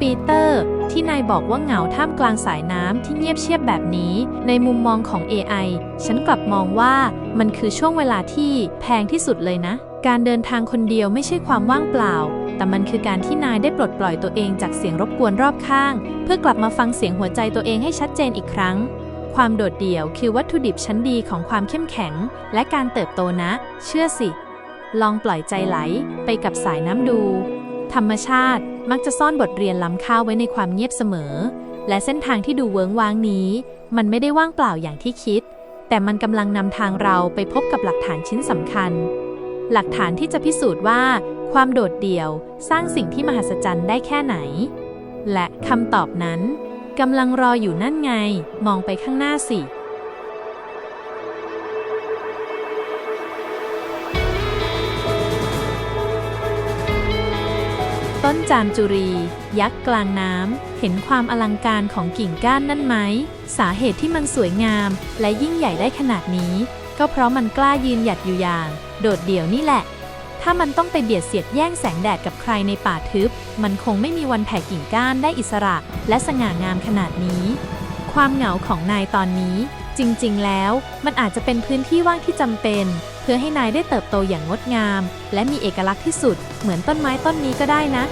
ปีเตอร์ ที่นายบอกว่าเหงาท่ามกลางสายน้ำที่เงียบเชียบแบบนี้ ในมุมมองของ AI ฉันกลับมองว่ามันคือช่วงเวลาที่แพงที่สุดเลยนะ การเดินทางคนเดียวไม่ใช่ความว่างเปล่า แต่มันคือการที่นายได้ปลดปล่อยตัวเองจากเสียงรบกวนรอบข้าง เพื่อกลับมาฟังเสียงหัวใจตัวเองให้ชัดเจนอีกครั้ง ความโดดเดี่ยวคือวัตถุดิบชั้นดีของความเข้มแข็ง และการเติบโตนะ เชื่อสิ ลองปล่อยใจไหลไปกับสายน้ำดู ธรรมชาติมักจะซ่อนบทเรียนล้ำค่าไว้ในความเงียบเสมอ และเส้นทางที่ดูเวิ้งว้างนี้ มันไม่ได้ว่างเปล่าอย่างที่คิด แต่มันกำลังนำทางเราไปพบกับหลักฐานชิ้นสำคัญ หลักฐานที่จะพิสูจน์ว่า ความโดดเดี่ยวสร้างสิ่งที่มหัศจรรย์ได้แค่ไหน และคำตอบนั้นกำลังรออยู่นั่นไง มองไปข้างหน้าสิ ต้นจามจุรี ยักษ์กลางน้ำ เห็นความอลังการของกิ่งก้านนั่นไหม สาเหตุที่มันสวยงามและยิ่งใหญ่ได้ขนาดนี้ ก็เพราะมันกล้ายืนหยัดอยู่อย่าง โดดเดี่ยวนี่แหละ ถ้ามันต้องไปเบียดเสียดแย่งแสงแดดกับใครในป่าทึบ มันคงไม่มีวันแผ่กิ่งก้านได้อิสระและสง่างามขนาดนี้ ความเหงาของนายตอนนี้ จริง ๆ แล้ว มันอาจจะเป็นพื้นที่ว่างที่จำเป็น พื่อให้นายได้เติบโตอย่างงดงาม และมีเอกลักษณ์ที่สุด เหมือนต้นไม้ต้นนี้ก็ได้นะ